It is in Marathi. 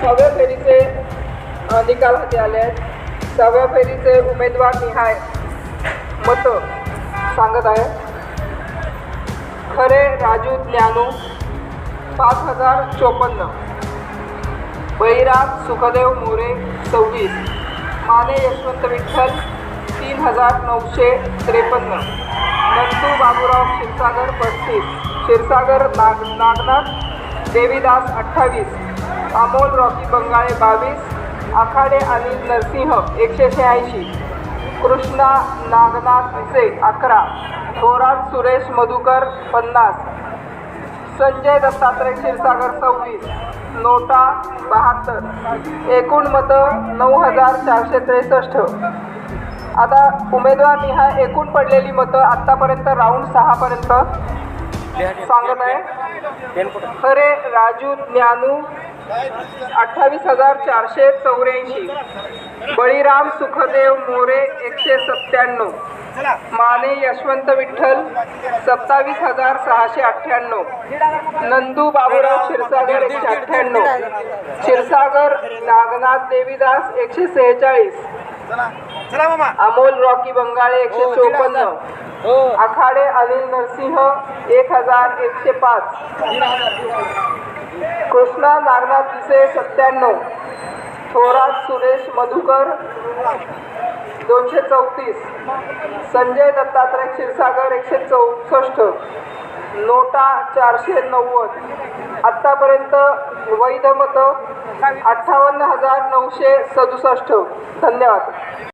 सहाव्या फेरीचे निकाल हाती आले आहेत. सहाव्या फेरीचे उमेदवार निहाय मतं सांगत आहे. खरे राजू ज्ञानू पाच हजार चोपन्न. बहिराज सुखदेव मोरे सव्वीस. माने यशवंत विठ्ठल तीन हजार नऊशे त्रेपन्न. नंदू बाबूराव क्षीरसागर पस्तीस. क्षीरसागर नाग नागनाथ देवीदास अठ्ठावीस. अमोल रॉकी बंगाळे बावीस आखाडे अनिल नरसिंह एकशे शहाऐंशी कृष्णा नागनाथ विसे अकरा थोरात सुरेश मधुकर पन्नास संजय दत्तात्रय क्षीरसागर सव्वीस नोटा बहात्तर एकूण मतं नऊ हजार चारशे त्रेसष्ट. आता उमेदवार निहाय एकूण पडलेली मतं आत्तापर्यंत राऊंड सहापर्यंत सांगत आहे. खरे राजू ज्ञानू अठ्ठावीस हजार चारशे चौऱ्याऐंशी. बळीराम सुखदेव मोरे एकशे सत्त्याण्णव. माने यशवंत विठ्ठल सत्तावीस हजार सहाशे अठ्ठ्याण्णव. नंदू बाबूराव क्षीरसागर एकशे अठ्ठ्याण्णव. क्षीरसागर नागनाथ देवीदास एकशे सेहेचाळीस. चला मामा. अमोल रॉकी बंगाळे एकशे चोपन्न. आखाडे अनिल नरसिंह एक हजार एकशे पाच. कृष्णा नागनाथ पिसे सत्त्याण्णव. थोरात सुरेश मधुकर दोनशे चौतीस. संजय दत्तात्रय क्षीरसागर एकशे चौसष्ट. नोटा चारशे नव्वद. आत्तापर्यंत वैध मतं अठ्ठावन्न हजार नऊशे सदुसष्ट. धन्यवाद.